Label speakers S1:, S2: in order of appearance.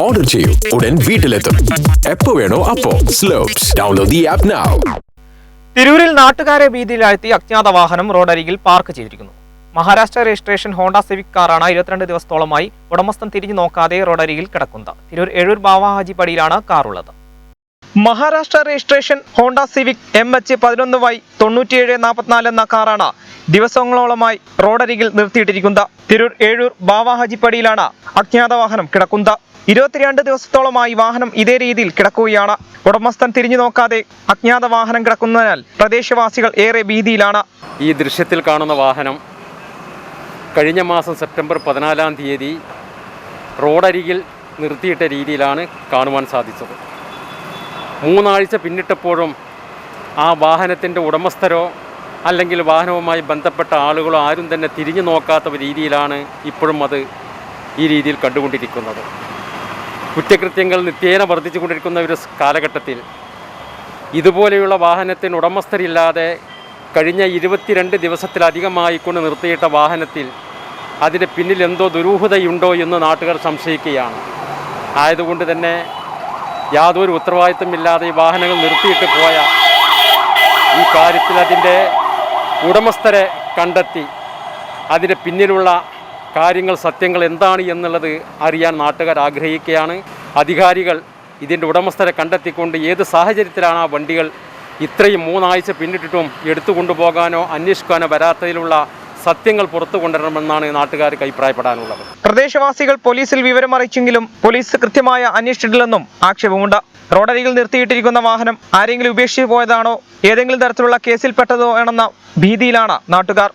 S1: Order ചെയ്യൂ. ഉടൻ വീട്ടിലെത്തും. എപ്പോ വേണോ അപ്പോ. Slopes download the app now
S2: തിരൂരിൽ നാട്ടുകാരെ ഭീതിയിലാഴ്ത്തി അജ്ഞാത വാഹനം റോഡരികിൽ പാർക്ക് ചെയ്തിരിക്കുന്നു. മഹാരാഷ്ട്ര രജിസ്ട്രേഷൻ ഹോണ്ട സിവിക് കാറാണ് ഇരുപത്തിരണ്ട് ദിവസത്തോളമായി ഉടമസ്ഥൻ തിരിഞ്ഞു നോക്കാതെ റോഡരികിൽ കിടക്കുന്നത്. തിരൂർ എഴൂർ ബാവാഹാജി പടിയിലാണ് കാറുള്ളത്. Maharashtra registration Honda Civic M H പതിനൊന്ന് വൈ തൊണ്ണൂറ്റിയേഴ് നാൽപ്പത്തിനാല് എന്ന കാറാണ് ദിവസങ്ങളോളമായി റോഡരികിൽ നിർത്തിയിട്ടിരിക്കുന്നത്. തിരൂർ ഏഴൂർ ബാവാഹാജി പടിയിലാണ് അജ്ഞാത വാഹനം കിടക്കുന്നത്. ഇരുപത്തിരണ്ട് ദിവസത്തോളമായി വാഹനം ഇതേ രീതിയിൽ കിടക്കുകയാണ്. ഉടമസ്ഥൻ തിരിഞ്ഞു നോക്കാതെ അജ്ഞാത വാഹനം കിടക്കുന്നതിനാൽ പ്രദേശവാസികൾ ഏറെ ഭീതിയിലാണ്.
S3: ഈ ദൃശ്യത്തിൽ കാണുന്ന വാഹനം കഴിഞ്ഞ മാസം സെപ്റ്റംബർ പതിനാലാം തീയതി റോഡരികിൽ നിർത്തിയിട്ട രീതിയിലാണ് കാണുവാൻ സാധിച്ചത്. മൂന്നാഴ്ച പിന്നിട്ടപ്പോഴും ആ വാഹനത്തിന്റെ ഉടമസ്ഥരോ അല്ലെങ്കിൽ വാഹനവുമായി ബന്ധപ്പെട്ട ആളുകളോ ആരും തന്നെ തിരിഞ്ഞു നോക്കാത്ത രീതിയിലാണ് ഇപ്പോഴും അത് ഈ രീതിയിൽ കണ്ടുകൊണ്ടിരിക്കുന്നത്. കുറ്റകൃത്യങ്ങൾ നിത്യേന വർദ്ധിച്ചുകൊണ്ടിരിക്കുന്ന ഒരു കാലഘട്ടത്തിൽ ഇതുപോലെയുള്ള വാഹനത്തിന് ഉടമസ്ഥരില്ലാതെ കഴിഞ്ഞ ഇരുപത്തിരണ്ട് ദിവസത്തിലധികമായി കൊണ്ട് നിർത്തിയിട്ട വാഹനത്തിൽ അതിന് പിന്നിൽ എന്തോ ദുരൂഹതയുണ്ടോ എന്ന് നാട്ടുകാർ സംശയിക്കുകയാണ്. ആയതുകൊണ്ട് തന്നെ യാതൊരു ഉത്തരവാദിത്തമില്ലാതെ ഈ വാഹനങ്ങൾ നിർത്തിയിട്ട് പോയ ഈ കാര്യത്തിൽ അതിന്റെ ഉടമസ്ഥരെ കണ്ടെത്തി. അതിന് പിന്നിലുള്ള കാര്യങ്ങൾ സത്യങ്ങൾ എന്താണ് എന്നുള്ളത് അറിയാൻ നാട്ടുകാർ ആഗ്രഹിക്കുകയാണ്. അധികാരികൾ ഇതിന്റെ ഉടമസ്ഥരെ കണ്ടെത്തിക്കൊണ്ട് ഏത് സാഹചര്യത്തിലാണ് ആ വണ്ടികൾ ഇത്രയും മൂന്നാഴ്ച പിന്നിട്ടിട്ടും എടുത്തു കൊണ്ടുപോകാനോ അന്വേഷിക്കാനോ വരാത്തതിലുള്ള സത്യങ്ങൾ പുറത്തു കൊണ്ടുവരണമെന്നാണ് നാട്ടുകാർക്ക് അഭിപ്രായപ്പെടാനുള്ളത്.
S2: പ്രദേശവാസികൾ പോലീസിൽ വിവരം അറിയിച്ചെങ്കിലും പോലീസ് കൃത്യമായ അന്വേഷിച്ചിട്ടില്ലെന്നും ആക്ഷേപമുണ്ട്. റോഡരികിൽ നിർത്തിയിട്ടിരിക്കുന്ന വാഹനം ആരെങ്കിലും ഉപേക്ഷിച്ചു പോയതാണോ? ഏതെങ്കിലും തരത്തിലുള്ള കേസിൽപ്പെട്ടതോ എന്ന ഭീതിയിലാണ് നാട്ടുകാർ.